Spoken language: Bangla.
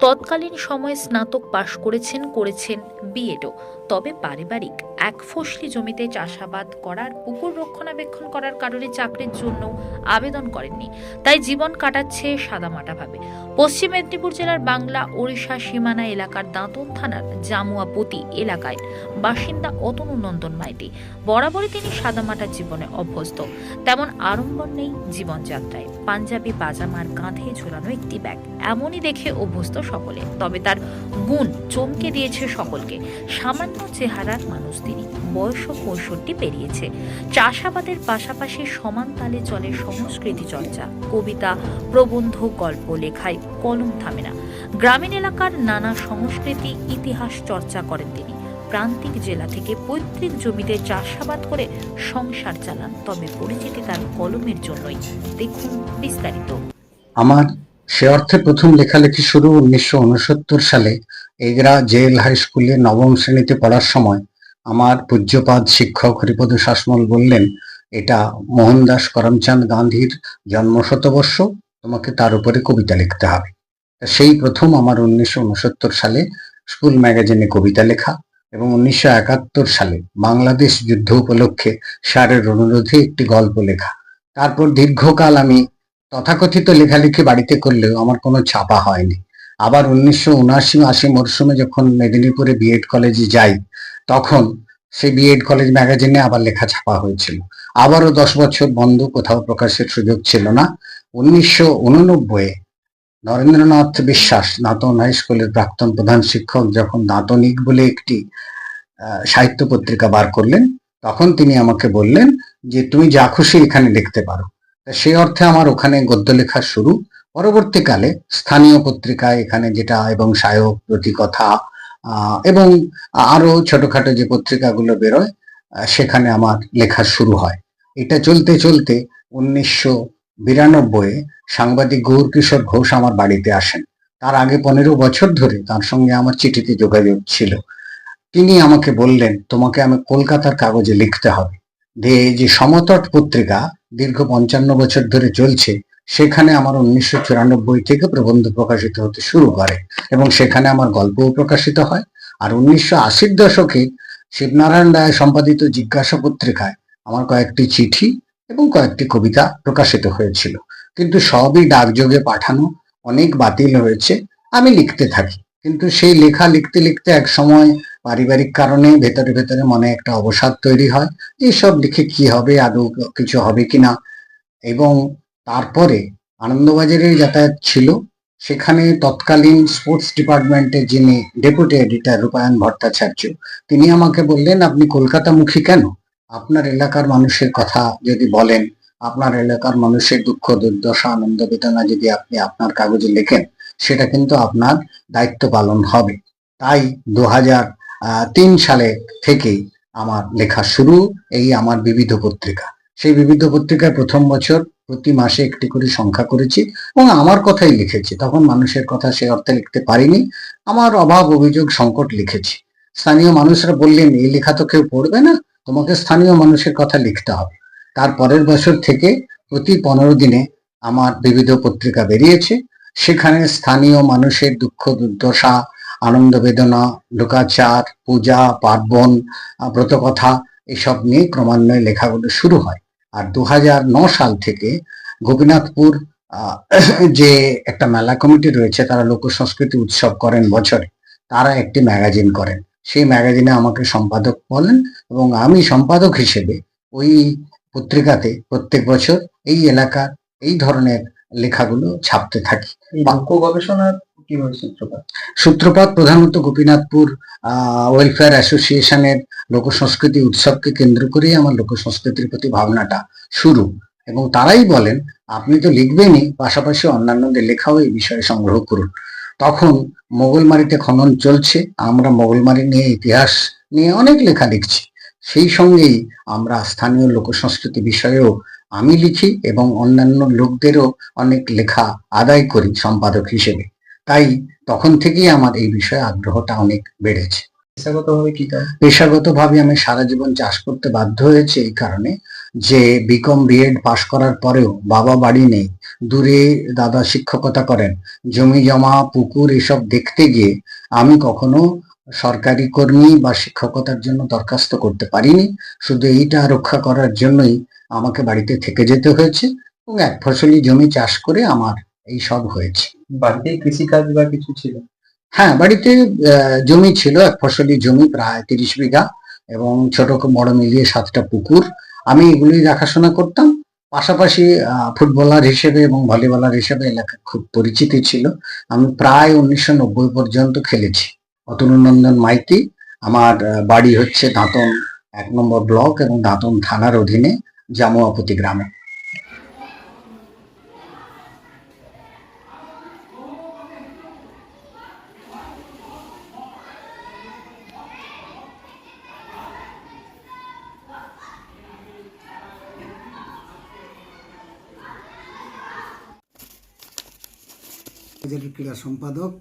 তৎকালীন সময়ে স্নাতক পাশ করেছেন করেছেন বিএডও তবে পারিবারিক। এক ফসলি জমিতে চাষাবাদ করার, পুকুর রক্ষণাবেক্ষণ করার কারণে চাকরির জন্য আবেদন করেননি। তাই জীবন কাটাচ্ছে সাদামাটাভাবে পশ্চিম মেদিনীপুর জেলার বাংলা, ওড়িশা সীমানা এলাকার দাঁতন থানার জামুয়াপতি এলাকায় বাসিন্দা অতনু নন্দন মাইতি। বরাবরই তিনি সাদামাটা জীবনে অভ্যস্ত। তেমন আড়ম্বর নেই জীবনযাত্রায়। পাঞ্জাবি পাজামার কাঁধে ঝোলানো একটি ব্যাগ। এমনই দেখে অভ্যস্ত সকলে। তবে তার গুণ চমকে দিয়েছে সকলকে। সামান্য চেহারার মানুষ তিনি বয়স পঁয়ষট্টি পেরিয়েছে। চাষাবাদের পাশাপাশি সমান তালে চলে সংস্কৃতি চর্চা, কবিতা, প্রবন্ধ, গল্প, লেখায় কলম থামে না। গ্রামীণ এলাকার নানা সংস্কৃতি, ইতিহাস চর্চা করেন তিনি। প্রান্তিক জেলা থেকে পৈতৃক জমিতে চাষাবাদ করে সংসার চালান, তবে পরিচিতি তার কলমের জন্যই। দেখুন বিস্তারিত। আমার সে অর্থে প্রথম লেখালেখি শুরু উনিশশো উনসত্তর সালে এগরা জেল হাই স্কুলে নবম শ্রেণীতে পড়ার সময় আমার পূজ্যপাদ শিক্ষক হরিপদ শাসমল বললেন, এটা মোহনদাস করমচাঁদ গান্ধীর জন্ম শতবর্ষ তোমাকে তার উপরে কবিতা লিখতে হবে। সেই প্রথম আমার উনিশশো উনসত্তর সালে স্কুল ম্যাগাজিনে কবিতা লেখা এবং উনিশশো একাত্তর সালে বাংলাদেশ যুদ্ধ উপলক্ষে স্যারের অনুরোধে একটি গল্প লেখা। তারপর দীর্ঘকাল আমি তথাকথিত লেখালেখি বাড়িতে করলেও আমার কোনো ছাপা হয়নি। আবার উনিশশো উনআশি আশি মরশুমে যখন মেদিনীপুরে বিএড কলেজে যাই তখন সে বিএড কলেজ ম্যাগাজিনে আবার লেখা ছাপা হয়েছিল। আবারও দশ বছর বন্ধ, কোথাও প্রকাশের সুযোগ ছিল না। উনিশশো উননব্বই নরেন্দ্রনাথ বিশ্বাস দাঁতন হাই স্কুলের প্রাক্তন প্রধান শিক্ষক যখন দাঁতনিক বলে একটি সাহিত্য পত্রিকা বার করলেন, তখন তিনি আমাকে বললেন যে, তুমি যা খুশি এখানে লিখতে পারো। সেই অর্থে আমার ওখানে গদ্য লেখা শুরু। পরবর্তীকালে স্থানীয় পত্রিকায় এখানে যেটা এবং সায়ক, প্রতিকথা এবং আরও ছোটখাটো যে পত্রিকাগুলো বেরোয় সেখানে আমার লেখা শুরু হয়। এটা চলতে চলতে উনিশশো বিরানব্বই সাংবাদিক গৌর কিশোর ঘোষ আমার বাড়িতে আসেন। তার আগে পনেরো বছর ধরে তার সঙ্গে আমার চিঠিতে যোগাযোগ ছিল। তিনি আমাকে বললেন, তোমাকে আমি কলকাতার কাগজে লিখতে হবে। যে সমতট পত্রিকা দীর্ঘ পঞ্চান্ন বছর ধরে চলছে সেখানে আমার উনিশশো চুরানব্বই থেকে প্রবন্ধ প্রকাশিত হতে শুরু করে এবং সেখানে আমার গল্পও প্রকাশিত হয়। আর উনিশশো আশির দশকে শিবনারায়ণ রায় সম্পাদিত জিজ্ঞাসা পত্রিকায় আমার কয়েকটি চিঠি এবং কয়েকটি কবিতা প্রকাশিত হয়েছিল। কিন্তু সবই ডাকযোগে পাঠানো অনেক বাতিল হয়েছে আমি লিখতে থাকি। কিন্তু সেই লেখা লিখতে লিখতে এক সময় পারিবারিক কারণে ভেতরে ভেতরে মনে একটা অবসাদ তৈরি হয় যে সব লিখে কি হবে, আদৌ কিছু হবে কিনা? এবং তারপরে আনন্দবাজারের যাতায়াত ছিল। সেখানে তৎকালীন স্পোর্টস ডিপার্টমেন্টে যিনি ডেপুটি এডিটর রূপায়ণ ভট্টাচার্য, তিনি আমাকে বললেন, আপনি কলকাতামুখী কেন? আপনার এলাকার মানুষের কথা যদি বলেন, আপনার এলাকার মানুষের দুঃখ, দুর্দশা, আনন্দ বেদনা যদি আপনি আপনার কাগজে লেখেন, সেটা কিন্তু আপনার দায়িত্ব পালন হবে। তাই দু তিন সালে থেকেই আমার লেখা শুরু, এই আমার বিবিধ পত্রিকা। সেই বিবিধ পত্রিকায় প্রথম বছর প্রতি মাসে একটি করে সংখ্যা করেছি এবং আমার কথাই লিখেছি। তখন মানুষের কথা সে অর্থে লিখতে পারিনি। আমার অভাব, অভিযোগ, সংকট লিখেছি। স্থানীয় মানুষরা বললেন, এই লেখা তো কেউ পড়বে না। তোমাকে স্থানীয় মানুষের কথা লিখতে হবে। তার পরের বছর থেকে প্রতি পনেরো দিনে আমার বিবিধ পত্রিকা বেরিয়েছে। সেখানে স্থানীয় মানুষের দুঃখ, দুর্দশা, আনন্দ বেদনা, লোকাচার, পূজা, পার্বণ ব্রতকথা, এসব নিয়ে ক্রমান্বয়ে লেখাগুলো শুরু হয়। আর দু সাল থেকে গোপীনাথপুর যে একটা মেলা কমিটি রয়েছে, তারা লোক সংস্কৃতি উৎসব করেন বছরে। তারা একটি ম্যাগাজিন করেন। সেই ম্যাগাজিনে আমাকে সম্পাদক বলেন এবং আমি সম্পাদক হিসেবে ওই পত্রিকাতে প্রত্যেক বছর এই এলাকার এই ধরনের লেখাগুলো ছাপতে থাকি। গবেষণার সূত্রপাত? সূত্রপাত প্রধানত গোপীনাথপুর ওয়েলফেয়ার অ্যাসোসিয়েশনের লোক সংস্কৃতি উৎসবকে কেন্দ্র করেই আমার লোক সংস্কৃতির প্রতি ভাবনাটা শুরু। এবং তারাই বলেন, আপনি তো লিখবেনই, পাশাপাশি অন্যান্যদের লেখাও এই বিষয়ে সংগ্রহ করুন। তখন মোগলমারিতে খনন চলছে, আমরা মোগলমারি নিয়ে ইতিহাস নিয়ে অনেক লেখা লিখছি। সেই সঙ্গেই আমরা স্থানীয় লোক সংস্কৃতি বিষয়েও আমি লিখি এবং অন্যান্য লোকদেরও অনেক লেখা আদায় করি, সম্পাদক হিসেবে। তাই তখন থেকেই আমার এই বিষয়ে আগ্রহটা অনেক বেড়েছে। পেশাগতভাবে কি পেশাগতভাবে আমি সারা জীবন চাষ করতে বাধ্য হয়েছে এই কারণে যে বিকম বিএড পাশ করার পরেও বাবা বাড়ি নেই দূরে দাদা শিক্ষকতা করেন জমি জমা পুকুর এসব দেখতে গিয়ে আমি কখনো সরকারি কর্মী বা শিক্ষকতার জন্য দরখাস্ত করতে পারিনি। শুধু এইটা রক্ষা করার জন্যই আমাকে বাড়িতে থেকে যেতে হয়েছে এবং এক ফসলি জমি চাষ করে আমার এই সব হয়েছে। বাড়িতেই কৃষিকাজ বা কিছু ছিল? হ্যাঁ বাড়িতে জমি ছিল, এক ফসলি জমি, প্রায় তিরিশ বিঘা এবং ছোট বড় মিলিয়ে সাতটা পুকুর। আমি এগুলি দেখাশোনা করতাম। পাশাপাশি ফুটবলার হিসেবে এবং ভলিবলার হিসেবে এলাকায় খুব পরিচিতি ছিল। আমি প্রায় উনিশশো নব্বই পর্যন্ত খেলেছি। অতুলনন্দন মাইতি, আমার বাড়ি হচ্ছে দাঁতন এক নম্বর ব্লক এবং দাঁতন থানার অধীনে জামুয়াপতি গ্রামে। ক্রীড়া সম্পাদক